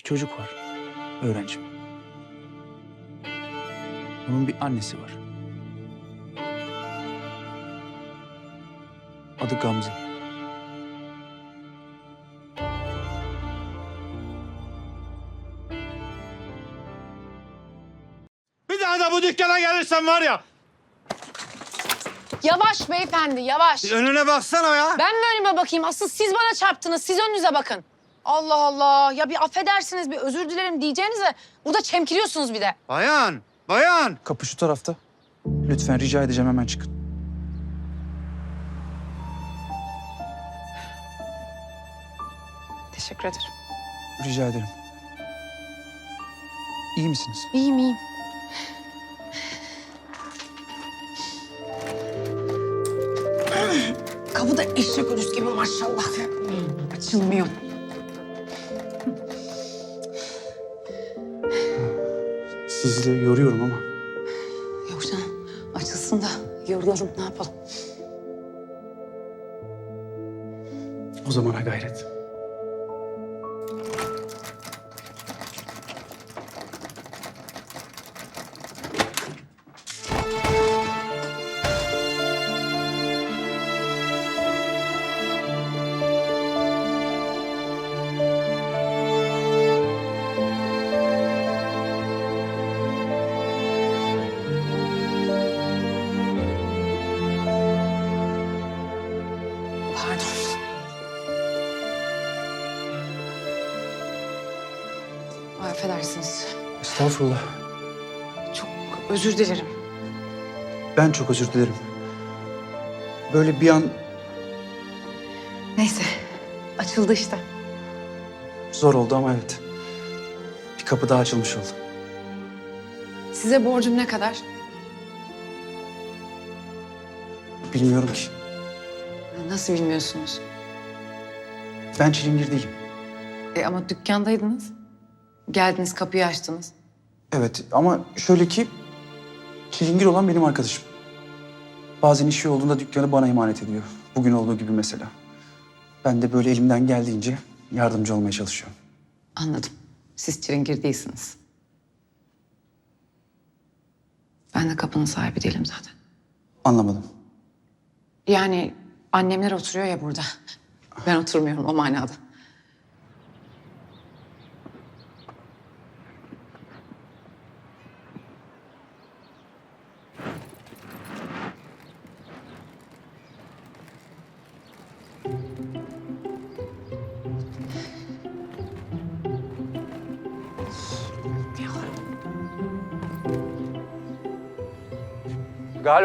Bir çocuk var. Öğrencim. Onun bir annesi var. Adı Gamze. Bir daha da bu dükkana gelirsen var ya. Yavaş beyefendi yavaş. Önüne baksana ya. Ben mi önüme bakayım? Asıl siz bana çarptınız. Siz önünüze bakın. Allah Allah. Ya bir affedersiniz, bir özür dilerim diyeceğinize burada çemkiriyorsunuz bir de. Bayan, bayan. Kapı şu tarafta. Lütfen rica edeceğim hemen çıkın. Teşekkür ederim. Rica ederim. İyi misiniz? İyiyim iyiyim. Kapıda eşek ölüsü gibi maşallah. Açılmıyor. Sizi de yoruyorum ama. Yok canım. Açılsın da yorulalım ne yapalım. O zamana gayret. Ay, affedersiniz. Estağfurullah. Çok özür dilerim. Ben çok özür dilerim. Böyle bir an Neyse. Açıldı işte. zor oldu ama evet. Bir kapı daha açılmış oldu. Size borcum ne kadar? Bilmiyorum ki. Nasıl bilmiyorsunuz? Ben çilingir değilim. E ama dükkandaydınız. Geldiniz kapıyı açtınız. Evet ama şöyle ki çilingir olan benim arkadaşım. Bazen işi olduğunda dükkanı bana emanet ediyor. Bugün olduğu gibi mesela. Ben de böyle elimden geldiğince yardımcı olmaya çalışıyorum. Anladım. Siz çilingir değilsiniz. Ben de kapının sahibi değilim zaten. Anlamadım. Yani annemler oturuyor ya burada. Ben oturmuyorum o manada.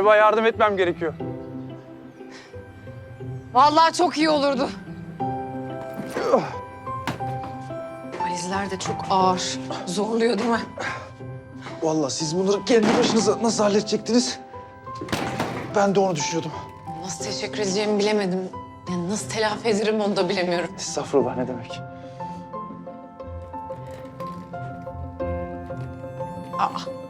Galiba yardım etmem gerekiyor. Vallahi çok iyi olurdu. Valizler de çok ağır. Zorluyor değil mi? Vallahi siz bunları kendi başınıza nasıl halledecektiniz? Ben de onu düşünüyordum. Nasıl teşekkür edeceğimi bilemedim. Yani nasıl telafi ederim onu da bilemiyorum. Estağfurullah ne demek. Aa.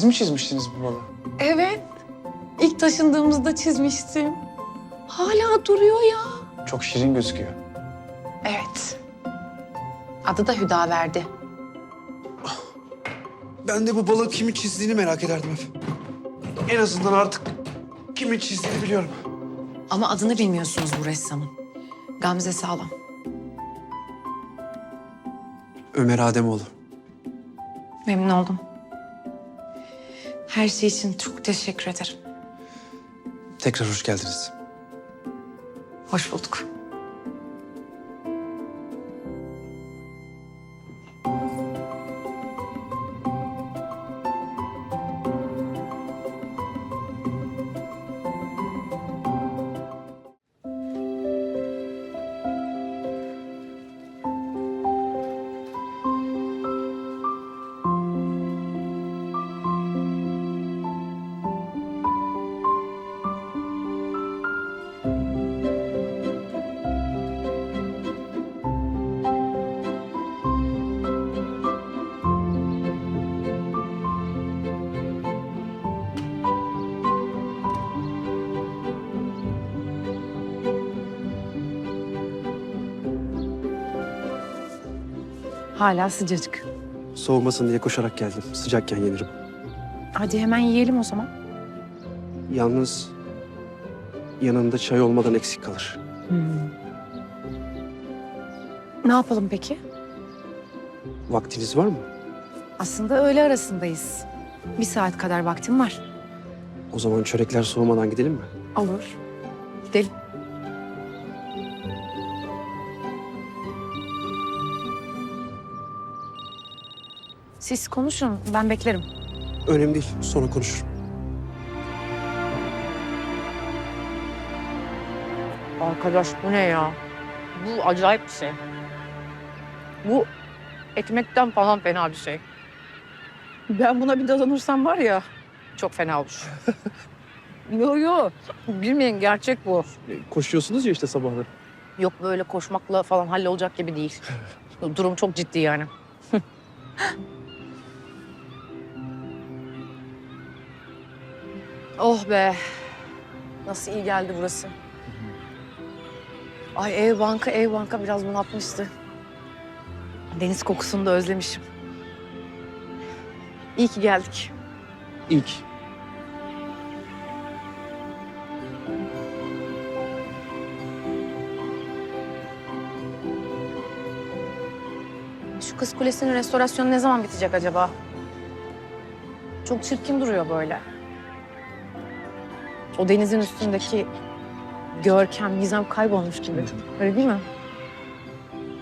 Siz mi çizmiştiniz bu balığı? Evet. İlk taşındığımızda çizmiştim. Hala duruyor ya. Çok şirin gözüküyor. Evet. Adı da Hüdaverdi. Ben de bu balığı kimin çizdiğini merak ederdim hep. En azından artık kimin çizdiğini biliyorum. Ama adını bilmiyorsunuz bu ressamın. Gamze Sağlam. Ömer Ademoğlu. Memnun oldum. Her şey için çok teşekkür ederim. Tekrar hoş geldiniz. Hoş bulduk. Hala sıcacık. Soğumasın diye koşarak geldim. Sıcakken yenirim. Hadi hemen yiyelim o zaman. Yalnız yanında çay olmadan eksik kalır. Ne yapalım peki? Vaktiniz var mı? Aslında öğle arasındayız. Bir saat kadar vaktim var. O zaman çörekler soğumadan gidelim mi? Olur. Gidelim. Siz konuşun, ben beklerim. Önemli değil. Sonra konuşurum. Arkadaş bu ne ya? Bu acayip bir şey. Bu ekmekten falan fena bir şey. Ben buna bir dadanırsam var ya çok fena olur. yo yo bilmeyin gerçek bu. E, Koşuyorsunuz ya işte sabahları. Yok böyle koşmakla falan hallolacak gibi değil. Durum çok ciddi yani. oh be. Nasıl iyi geldi burası. Ay ev banka ev banka biraz bunaltmıştı. Deniz kokusunu da özlemişim. İyi ki geldik. İlk. Şu kız kulesinin restorasyonu ne zaman bitecek acaba? Çok çirkin duruyor böyle. O denizin üstündeki görkem, gizem kaybolmuş gibi. Öyle değil mi?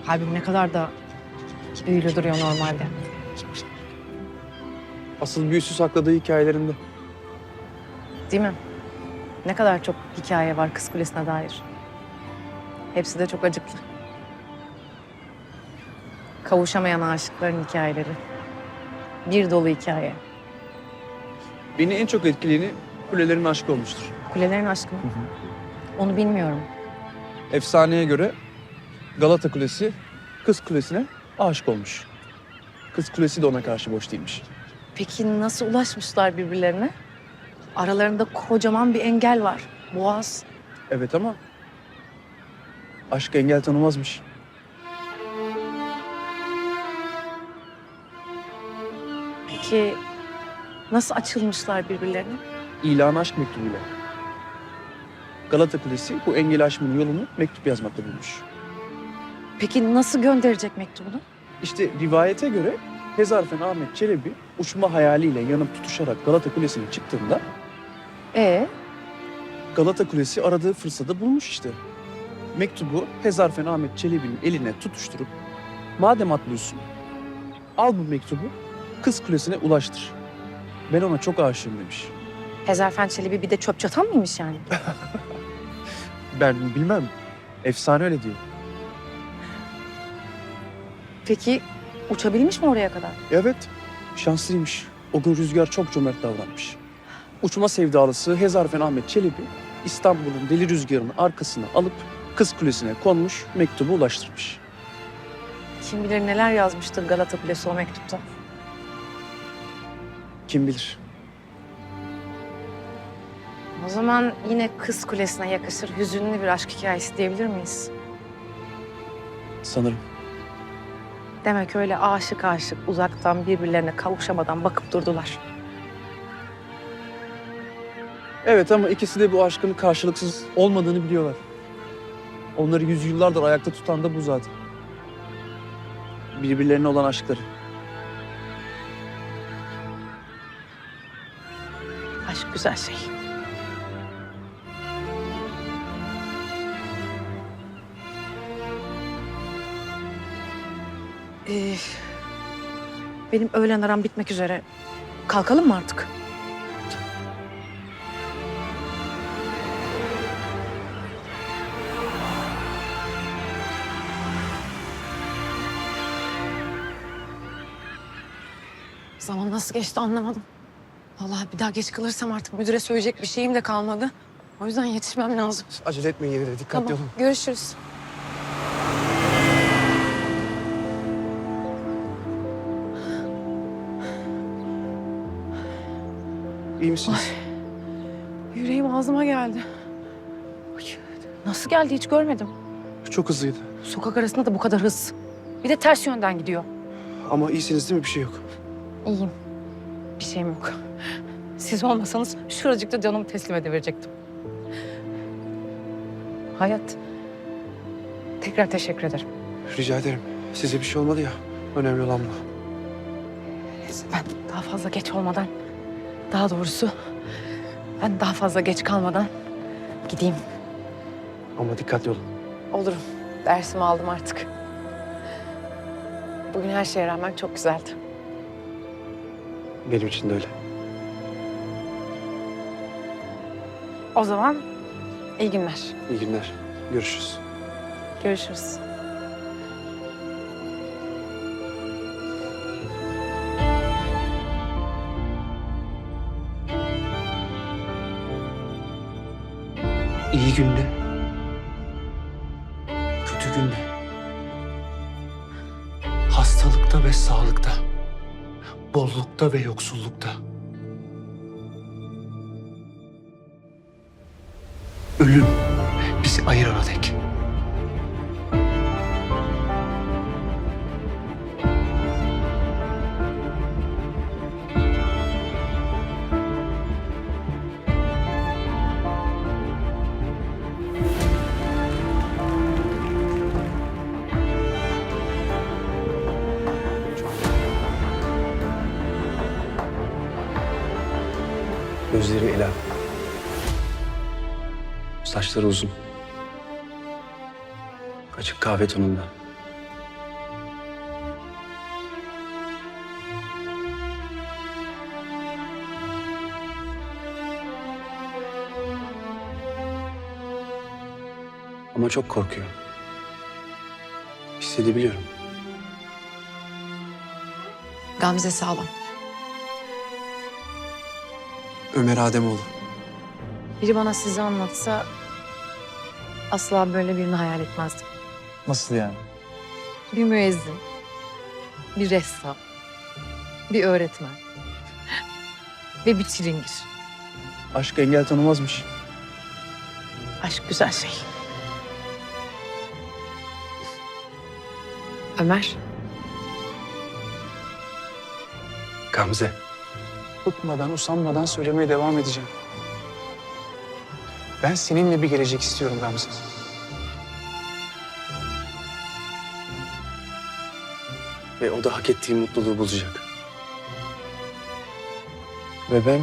Kalbim ne kadar da büyülü duruyor normalde. Asıl büyüsü sakladığı hikayelerinde. Değil mi? Ne kadar çok hikaye var kız kulesine dair. Hepsi de çok acıklı. Kavuşamayan aşıkların hikayeleri. Bir dolu hikaye. Beni en çok etkileyeni kulelerin aşkı olmuştur. Kulelerin aşkı mı? Onu bilmiyorum. Efsaneye göre Galata Kulesi Kız Kulesi'ne aşık olmuş. Kız Kulesi de ona karşı boş değilmiş. Peki nasıl ulaşmışlar birbirlerine? Aralarında kocaman bir engel var. Boğaz. Evet ama aşk engel tanımazmış. Peki nasıl açılmışlar birbirlerine? İlan aşk mektubuyla. Galata Kulesi bu engeli aşmanın yolunu mektup yazmakla bulmuş. Peki nasıl gönderecek mektubunu? İşte rivayete göre Hezarfen Ahmet Çelebi uçma hayaliyle yanıp tutuşarak Galata Kulesi'ne çıktığında Ee, Galata Kulesi aradığı fırsatı bulmuş işte. Mektubu Hezarfen Ahmet Çelebi'nin eline tutuşturup madem atlıyorsun al bu mektubu Kız Kulesi'ne ulaştır. Ben ona çok aşığım demiş. Hezarfen Çelebi bir de çöp çatan mıymış yani? Ben bilmem. Efsane öyle diyor. Peki uçabilmiş mi oraya kadar? Evet, şanslıymış. O gün Rüzgar çok cömert davranmış. Uçma sevdalısı Hezarfen Ahmet Çelebi İstanbul'un deli rüzgarını arkasına alıp Kız Kulesi'ne konmuş, mektubu ulaştırmış. Kim bilir neler yazmıştır Galata Kulesi o mektupta. Kim bilir. O zaman yine Kız Kulesi'ne yakışır hüzünlü bir aşk hikayesi diyebilir miyiz? Sanırım. Demek öyle aşık aşık uzaktan birbirlerine kavuşamadan bakıp durdular. Evet ama ikisi de bu aşkın karşılıksız olmadığını biliyorlar. Onları yüzyıllardır ayakta tutan da bu zaten. Birbirlerine olan aşkları. Aşk güzel şey. Ee, benim öğlen aram bitmek üzere. Kalkalım mı artık? Zaman nasıl geçti anlamadım. Vallahi bir daha geç kalırsam artık müdüre söyleyecek bir şeyim de kalmadı. O yüzden yetişmem lazım. Acele etmeyin yine de. Dikkatli Tamam, olun. görüşürüz. İyi misiniz? Yüreğim ağzıma geldi. Ay, Nasıl geldi hiç görmedim. Çok hızlıydı. Sokak arasında da bu kadar hız. Bir de ters yönden gidiyor. Ama iyisiniz değil mi? Bir şey yok. İyiyim. Bir şeyim yok. Siz olmasanız şuracıkta canımı teslim edeverecektim. Hayat. Tekrar teşekkür ederim. Rica ederim. Size bir şey olmadı ya. Önemli olan bu. Neyse ben daha fazla geç olmadan, daha doğrusu ben daha fazla geç kalmadan gideyim. Ama dikkatli olun. Olurum. Dersimi aldım artık. Bugün her şeye rağmen çok güzeldi. Benim için de öyle. O zaman iyi günler. İyi günler. Görüşürüz. Görüşürüz. İyi günde. Kötü günde. Hastalıkta ve sağlıkta. Bollukta ve yoksullukta. Ölüm bizi ayırana dek. Saçları uzun. Açık kahve tonunda. Ama çok korkuyor. Hissedebiliyorum. Gamze sağlam. Ömer Ademoğlu. Biri bana sizi anlatsa asla böyle birini hayal etmezdim. Nasıl yani? Bir müezzin, bir ressam, bir öğretmen ve bir çilingir. Aşk engel tanımazmış. Aşk güzel şey. Ömer, Gamze. Bıkmadan, usanmadan söylemeye devam edeceğim. Ben seninle bir gelecek istiyorum Gamze. Ve o da hak ettiği mutluluğu bulacak. Ve ben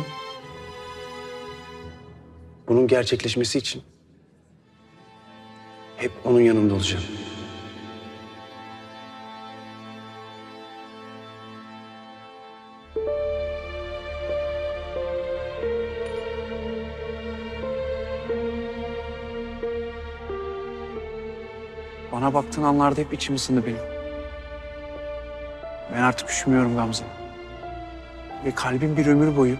bunun gerçekleşmesi için hep onun yanında olacağım. Bana baktığın anlarda hep içim ısındı benim. Ben artık üşümüyorum Gamze. Ve kalbim bir ömür boyu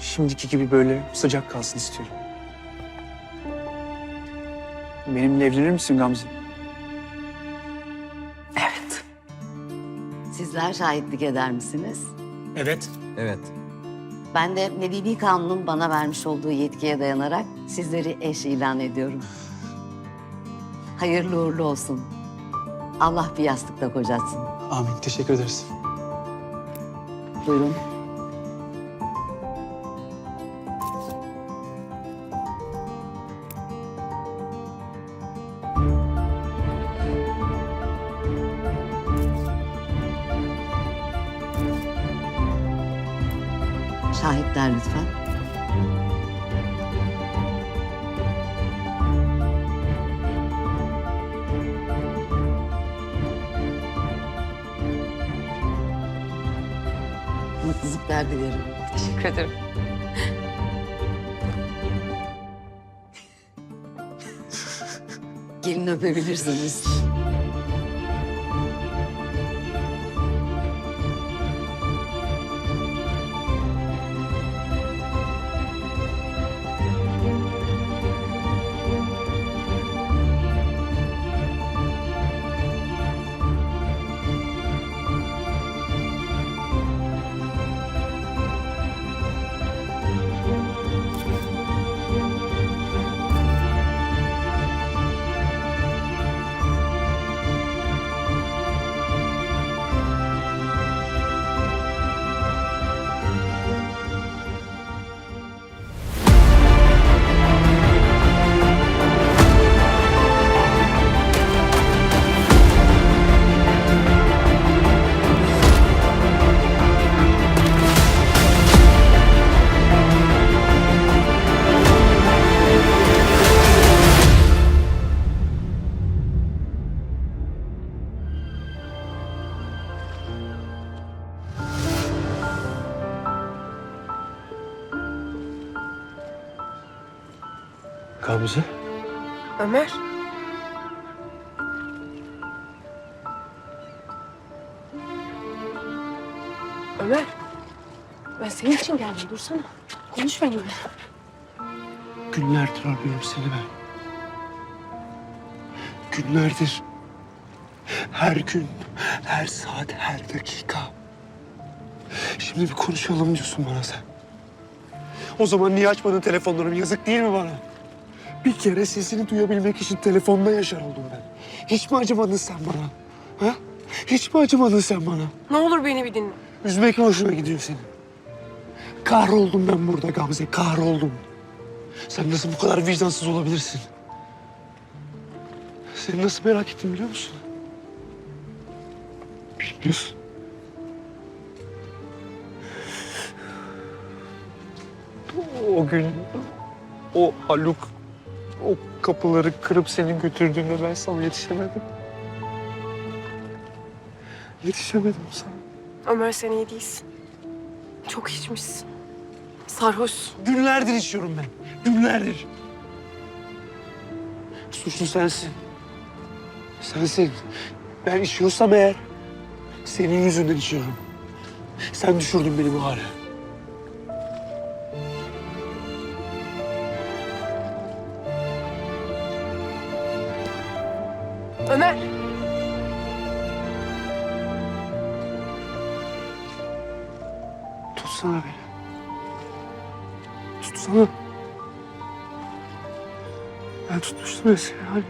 şimdiki gibi böyle sıcak kalsın istiyorum. Benimle evlenir misin Gamze? evet. Sizler şahitlik eder misiniz? Evet. Evet. Ben de Medeni Kanun'un bana vermiş olduğu yetkiye dayanarak sizleri eş ilan ediyorum. Hayırlı uğurlu olsun. Allah bir yastıkta kocatsın. Amin. Teşekkür ederiz. Buyurun. Mutluluklar dilerim. Teşekkür ederim. Gelin öpebilirsiniz. Geldim. Dursana. Konuş benimle. Günlerdir arıyorum seni ben. Günlerdir. Her gün, her saat, her dakika. Şimdi bir konuşalım diyorsun bana sen. O zaman niye açmadın telefonlarımı? Yazık değil mi bana? Bir kere sesini duyabilmek için telefonda yaşar oldum ben. Hiç mi acımadın sen bana? Ha? Hiç mi acımadın sen bana? Ne olur beni bir dinle. Üzmek mi hoşuna gidiyor senin? Kahroldum ben burada Gamze, kahroldum. Sen nasıl bu kadar vicdansız olabilirsin? Seni nasıl merak ettim biliyor musun? Bilmiyorsun. O gün o Haluk o kapıları kırıp senin götürdüğünde ben sana yetişemedim. Yetişemedim sana. Ömer sen iyi değilsin. Çok içmişsin. Sarhoşsun. Günlerdir içiyorum ben. Günlerdir. Suçlu sensin. Sensin. Ben içiyorsam eğer senin yüzünden içiyorum. Sen düşürdün beni bu hale. Ben tutmuştum ya seni hani.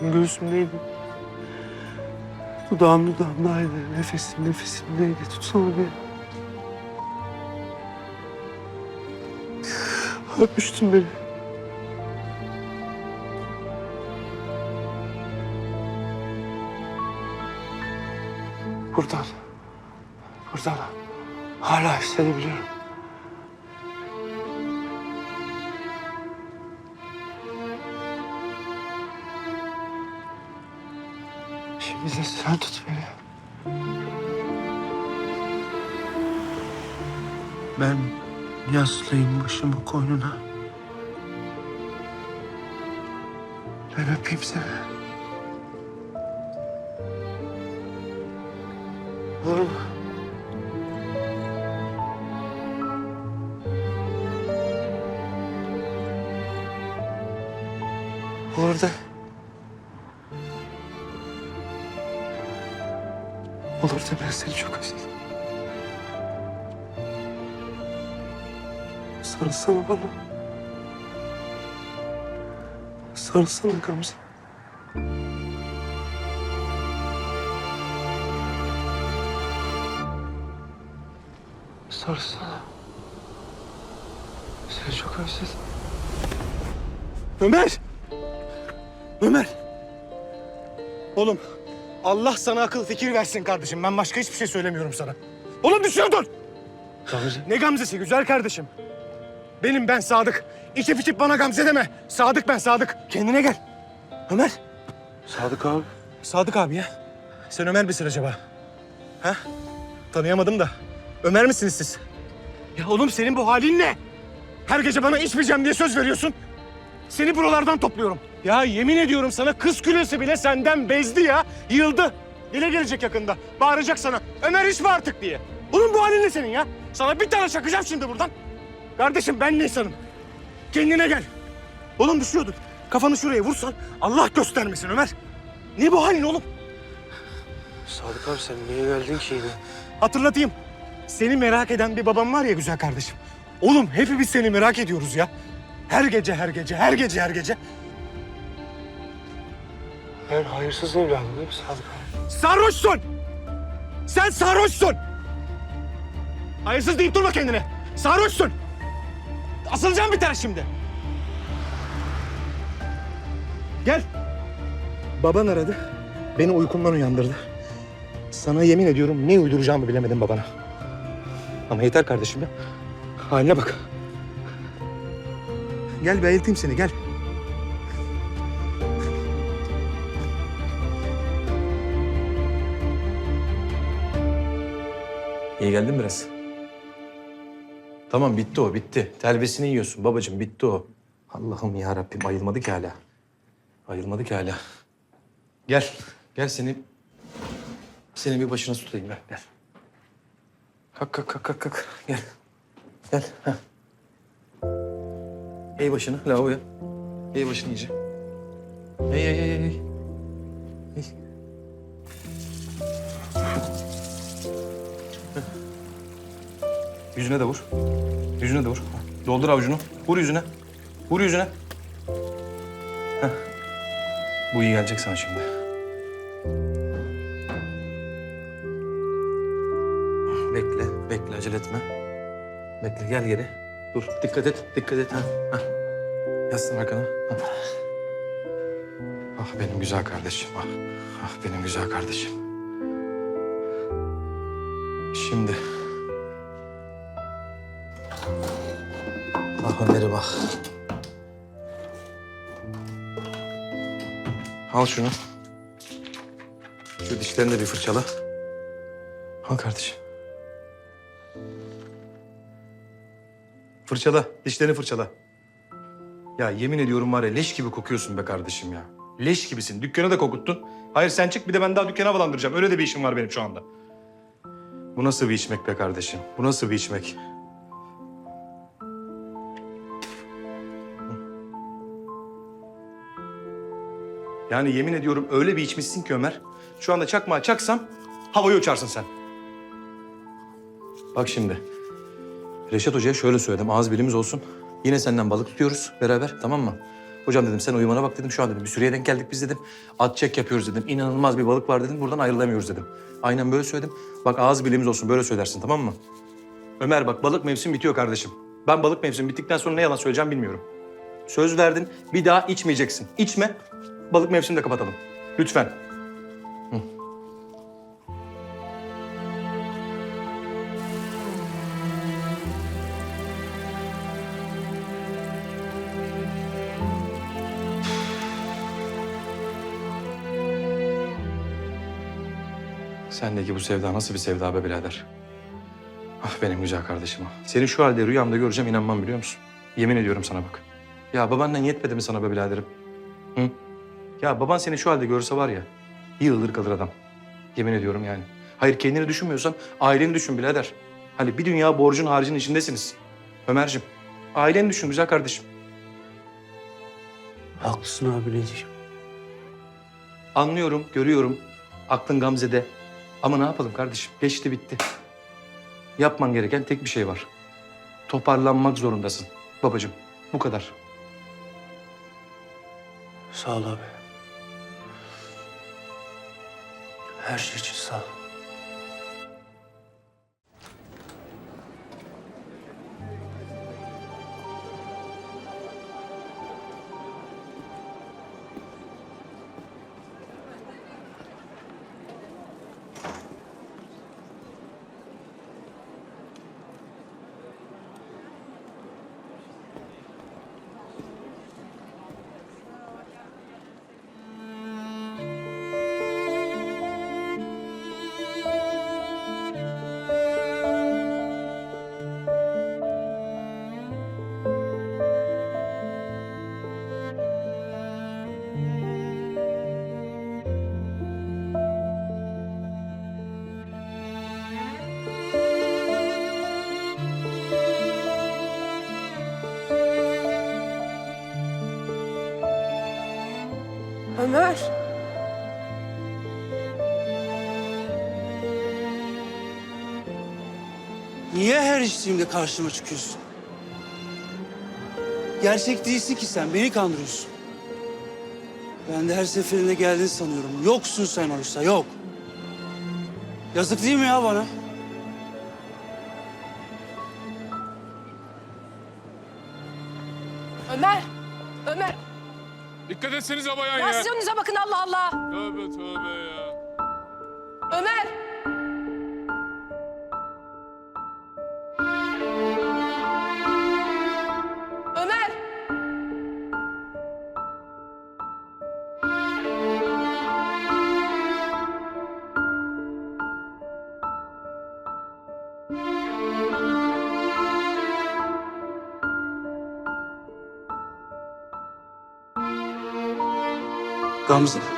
Sen göğsümdeydin. Dudağım dudağımdaydı. Nefesim nefesimdeydi. Tutsana beni. Öpmüştün beni. Buradan. Buradan. Hala hissedebiliyorum. Başımı koynuna. Ben öpeyim seni. Olur mu? Olur da. Olur da ben seni çok özledim. Sarılsana bana. Sarılsana Gamze. Sarılsana. Seni çok özledim. Ömer! Ömer! Oğlum Allah sana akıl fikir versin kardeşim. Ben başka hiçbir şey söylemiyorum sana. Oğlum düşüyordun. Gamze. Ne Gamze'si güzel kardeşim. Benim ben Sadık. İçip içip bana Gamze deme. Sadık ben Sadık. Kendine gel. Ömer. Sadık abi. Sadık abi ya. Sen Ömer misin acaba? Ha? Tanıyamadım da. Ömer misiniz siz? Ya oğlum senin bu halin ne? Her gece bana içmeyeceğim diye söz veriyorsun. Seni buralardan topluyorum. Ya yemin ediyorum sana kız külesi bile senden bezdi ya. Yıldı. Dile gelecek yakında. Bağıracak sana. Ömer içme artık diye. Oğlum bu halin ne senin ya? Sana bir tane çakacağım şimdi buradan. Kardeşim ben Nisan'ım. Kendine gel. Oğlum düşüyordun. Kafanı şuraya vursan Allah göstermesin Ömer. Ne bu halin oğlum? Sadık abi sen niye geldin ki yine? Hatırlatayım. Seni merak eden bir babam var ya güzel kardeşim. Oğlum hepimiz seni merak ediyoruz ya. Her gece, her gece, her gece, her gece. Ben hayırsız evladım değil mi Sadık abi? Sarhoşsun! Sen sarhoşsun! Hayırsız deyip durma kendine. Sarhoşsun! Asılacağım bir tane şimdi. Gel. Baban aradı. Beni uykumdan uyandırdı. Sana yemin ediyorum ne uyduracağımı bilemedim babana. Ama yeter kardeşim ya. Haline bak. Gel bayıltayım seni gel. İyi geldin biraz. Tamam bitti o bitti. Telbesini yiyorsun babacığım bitti o. Allah'ım ya Rabbim ayılmadı ki hala. Ayılmadı ki hala. Gel. Gel seni seni bir başına tutayım ben. Gel. Kalk kalk kalk kalk kalk. Gel. Gel. Heh. Eğ başını lavaboya. Eğ başını iyice. Eğ eğ eğ eğ. Eğ. Yüzüne de vur. Yüzüne de vur. Doldur avucunu. Vur yüzüne. Vur yüzüne. Heh. Bu iyi gelecek sana şimdi. Bekle, bekle. Acele etme. Bekle, gel geri. Dur, dikkat et, dikkat et. Ha, ha. Yaslan arkana. Ha. Ah benim güzel kardeşim, ah. Ah benim güzel kardeşim. Şimdi... Ömer'e bak. Al şunu. Şu dişlerini de bir fırçala. Al kardeşim. Fırçala, dişlerini fırçala. Ya yemin ediyorum var ya leş gibi kokuyorsun be kardeşim ya. Leş gibisin. Dükkanı da kokuttun. Hayır sen çık bir de ben daha dükkanı havalandıracağım. Öyle de bir işim var benim şu anda. Bu nasıl bir içmek be kardeşim? Bu nasıl bir içmek? Yani yemin ediyorum öyle bir içmişsin ki Ömer. Şu anda çakmağı çaksam havayı uçarsın sen. Bak şimdi. Reşat Hoca'ya şöyle söyledim. Ağız bilimiz olsun. Yine senden balık tutuyoruz beraber tamam mı? Hocam dedim sen uyumana bak dedim. Şu an dedim bir süreye denk geldik biz dedim. At çek yapıyoruz dedim. İnanılmaz bir balık var dedim. Buradan ayrılamıyoruz dedim. Aynen böyle söyledim. Bak ağız bilimiz olsun böyle söylersin tamam mı? Ömer bak balık mevsim bitiyor kardeşim. Ben balık mevsim bittikten sonra ne yalan söyleyeceğim bilmiyorum. Söz verdin bir daha içmeyeceksin. İçme. Balık mevsimini de kapatalım. Lütfen. Sendeki bu sevda nasıl bir sevda be birader? Ah benim güzel kardeşim ah. Seni şu halde rüyamda göreceğim inanmam biliyor musun? Yemin ediyorum sana bak. Ya babaannen yetmedi mi sana be biraderim? Hı? Ya baban seni şu halde görse var ya, yığılır kalır adam. Yemin ediyorum yani. Hayır kendini düşünmüyorsan aileni düşün birader. Hani bir dünya borcun harcın içindesiniz. Ömerciğim, aileni düşün güzel kardeşim. Haklısın abi ne diyeceğim. Anlıyorum, görüyorum. Aklın Gamze'de. Ama ne yapalım kardeşim? Geçti bitti. Yapman gereken tek bir şey var. Toparlanmak zorundasın babacığım. Bu kadar. Sağ ol abi. Her şey için sağ ol. Ömer. Niye her içtiğimde karşıma çıkıyorsun? Gerçek değilsin ki sen, beni kandırıyorsun. Ben de her seferinde geldin sanıyorum. Yoksun sen oysa, yok. Yazık değil mi ya bana? Dikkat etsenize bayan Ya ya. siz önünüze bakın Allah Allah. Tövbe tövbe ya. Gamze.